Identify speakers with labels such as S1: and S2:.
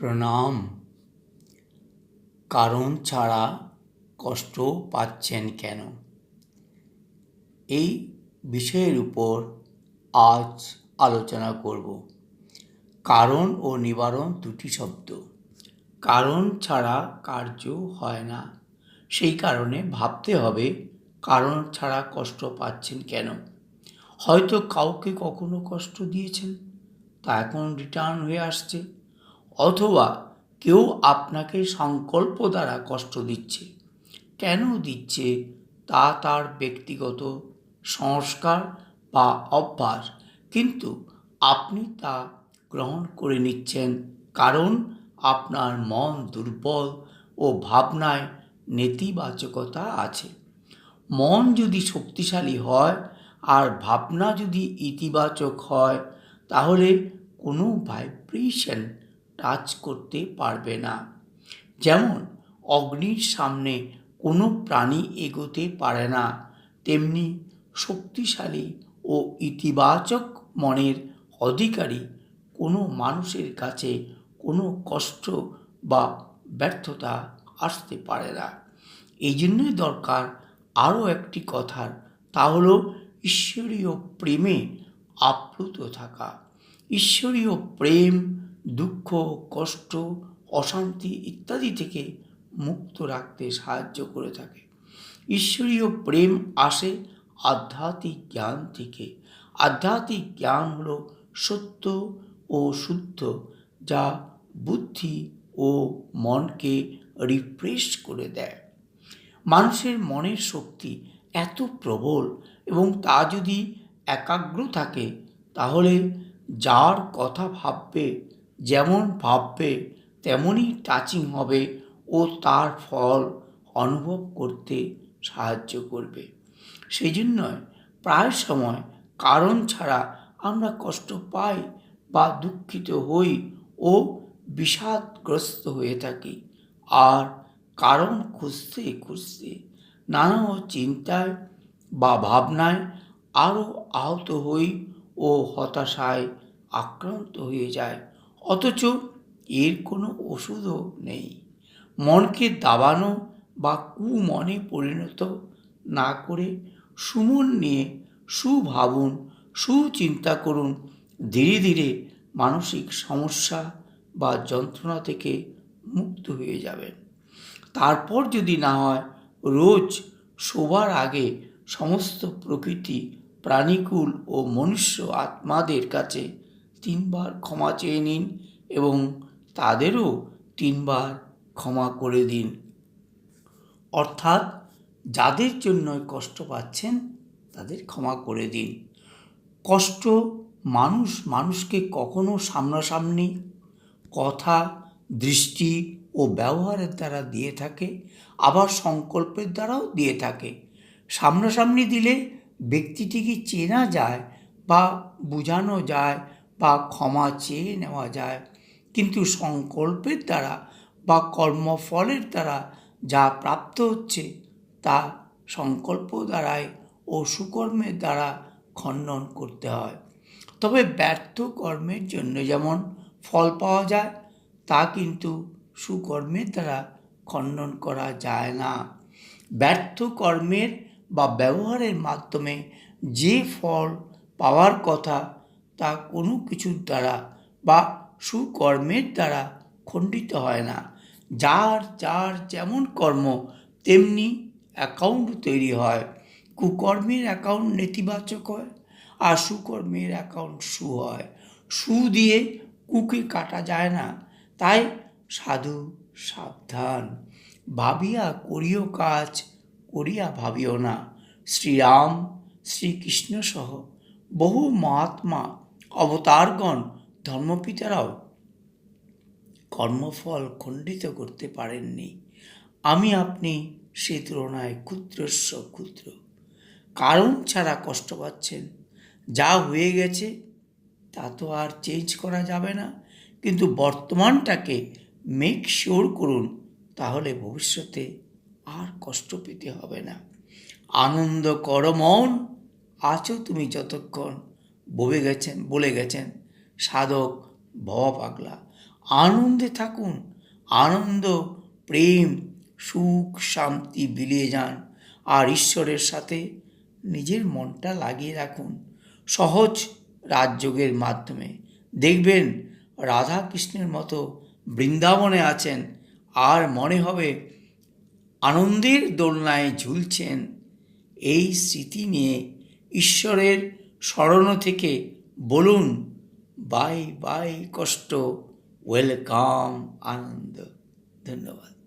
S1: প্রণাম। কারণ ছাড়া কষ্ট পাচ্ছেন কেন? এই বিষয়ের উপর আজ আলোচনা করব। কারণ ও নিবারণ দুটি শব্দ। কারণ ছাড়া কার্য হয় না। সেই কারণে ভাবতে হবে, কারণ ছাড়া কষ্ট পাচ্ছেন কেন? হয়তো কাউকে কখনো কষ্ট দিয়েছেন, তা এখন রিটার্ন হয়ে আসছে। অথবা কেউ আপনাকে সংকল্প দ্বারা কষ্ট দিচ্ছে। কেন দিচ্ছে? তা তার ব্যক্তিগত সংস্কার বা অভ্যাস। কিন্তু আপনি তা গ্রহণ করে নিচ্ছেন কারণ আপনার মন দুর্বল ও ভাবনায় নেতিবাচকতা আছে। মন যদি শক্তিশালী হয় আর ভাবনা যদি ইতিবাচক হয়, তাহলে কোনো ভাইব্রেশন টাচ করতে পারবে না। যেমন, অগ্নির সামনে কোনো প্রাণী এগোতে পারে না, তেমনি শক্তিশালী ও ইতিবাচক মনের অধিকারী কোনো মানুষের কাছে কোনো কষ্ট বা ব্যর্থতা আসতে পারে না। এই জন্যই দরকার আরও একটি কথার তা হলো ঈশ্বরীয় প্রেমে আপ্লুত থাকা। ঈশ্বরীয় প্রেম দুঃখ, কষ্ট, অশান্তি ইত্যাদি থেকে মুক্ত রাখতে সাহায্য করে থাকে। ঈশ্বরীয় প্রেম আসে আধ্যাত্মিক জ্ঞান থেকে। আধ্যাত্মিক জ্ঞান হল সত্য ও শুদ্ধ, যা বুদ্ধি ও মনকে রিফ্রেশ করে দেয়। মানুষের মনের শক্তি এত প্রবল এবং তা যদি একাগ্র থাকে, তাহলে যার কথা ভাববে যেমন ভাববে তেমনই টাচিং হবে ও তার ফল অনুভব করতে সাহায্য করবে। সেই জন্যই প্রায় সময় কারণ ছাড়া আমরা কষ্ট পাই বা দুঃখিত হই ও বিষাদগ্রস্ত হয়ে থাকি। আর কারণ খুঁজতে খুঁজতে নানা চিন্তায় বা ভাবনায় আরও আহত হই ও হতাশায় আক্রান্ত হয়ে যায়। অথচ এর কোনো ওষুধও নেই। মনকে দাবানো বা কুমনে পরিণত না করে সুমন নিয়ে সুভাবুন, সুচিন্তা করুন, ধীরে ধীরে মানসিক সমস্যা বা যন্ত্রণা থেকে মুক্ত হয়ে যাবেন। তারপর যদি না হয়, রোজ শোবার আগে সমস্ত প্রকৃতি, প্রাণীকুল ও মনুষ্য আত্মাদের কাছে তিনবার ক্ষমা চেয়ে নিন এবং তাদেরও তিনবার ক্ষমা করে দিন। অর্থাৎ যাদের জন্য কষ্ট পাচ্ছেন, তাদের ক্ষমা করে দিন। কষ্ট মানুষ, মানুষকে কখনো সামনাসামনি কথা, দৃষ্টি ও ব্যবহারের দ্বারা দিয়ে থাকে, আবার সংকল্পের দ্বারাও দিয়ে থাকে। সামনাসামনি দিলে ব্যক্তিটিকে চেনা যায় বা বোঝানো যায় বা ক্ষমা চেয়ে নেওয়া যায়। কিন্তু সংকল্পের দ্বারা বা কর্মফলের দ্বারা যা প্রাপ্ত হচ্ছে, তা সংকল্প দ্বারাই ও সুকর্মের দ্বারা খণ্ডন করতে হয়। তবে ব্যর্থ কর্মের জন্য যেমন ফল পাওয়া যায়, তা কিন্তু সুকর্মের দ্বারা খণ্ডন করা যায় না। ব্যর্থ কর্মের বা ব্যবহারের মাধ্যমে যে ফল পাওয়ার কথা তা কোনো কিছুর দ্বারা বা সুকর্মের দ্বারা খণ্ডিত হয় না। যার যার যেমন কর্ম, তেমনি অ্যাকাউন্ট তৈরি হয়। কুকর্মের অ্যাকাউন্ট নেতিবাচক হয় আর সুকর্মের অ্যাকাউন্ট সু হয়। সু দিয়ে কুকে কাটা যায় না। তাই সাধু সাবধান। ভাবিয়া করিও কাজ, করিয়া ভাবিও না। শ্রীরাম, শ্রীকৃষ্ণ সহ বহু মহাত্মা অবতারগণ, ধর্মপিতারাও কর্মফল খণ্ডিত করতে পারেননি। আমি আপনি সে তুলনায় ক্ষুদ্রস্ব ক্ষুদ্র। কারণ ছাড়া কষ্ট পাচ্ছেন। যা হয়ে গেছে, তা তো আর চেঞ্জ করা যাবে না। কিন্তু বর্তমানটাকে মেক শিওর করুন, তাহলে ভবিষ্যতে আর কষ্ট পেতে হবে না। আনন্দ কর মন, আছো তুমি যতক্ষণ। বলে গেছেন বলে গেছেন, সাধক ভবা পাগলা। আনন্দে থাকুন, আনন্দ, প্রেম, সুখ, শান্তি বিলিয়ে যান আর ঈশ্বরের সাথে নিজের মনটা লাগিয়ে রাখুন। সহজ রাজযোগের মাধ্যমে। দেখবেন রাধা কৃষ্ণের মতো বৃন্দাবনে আছেন আর মনে হবে আনন্দের দোলনায় ঝুলছেন এই স্মৃতি নিয়ে ঈশ্বরের স্মরণ থেকে বলুন বাই বাই কষ্ট ওয়েলকাম আনন্দ ধন্যবাদ।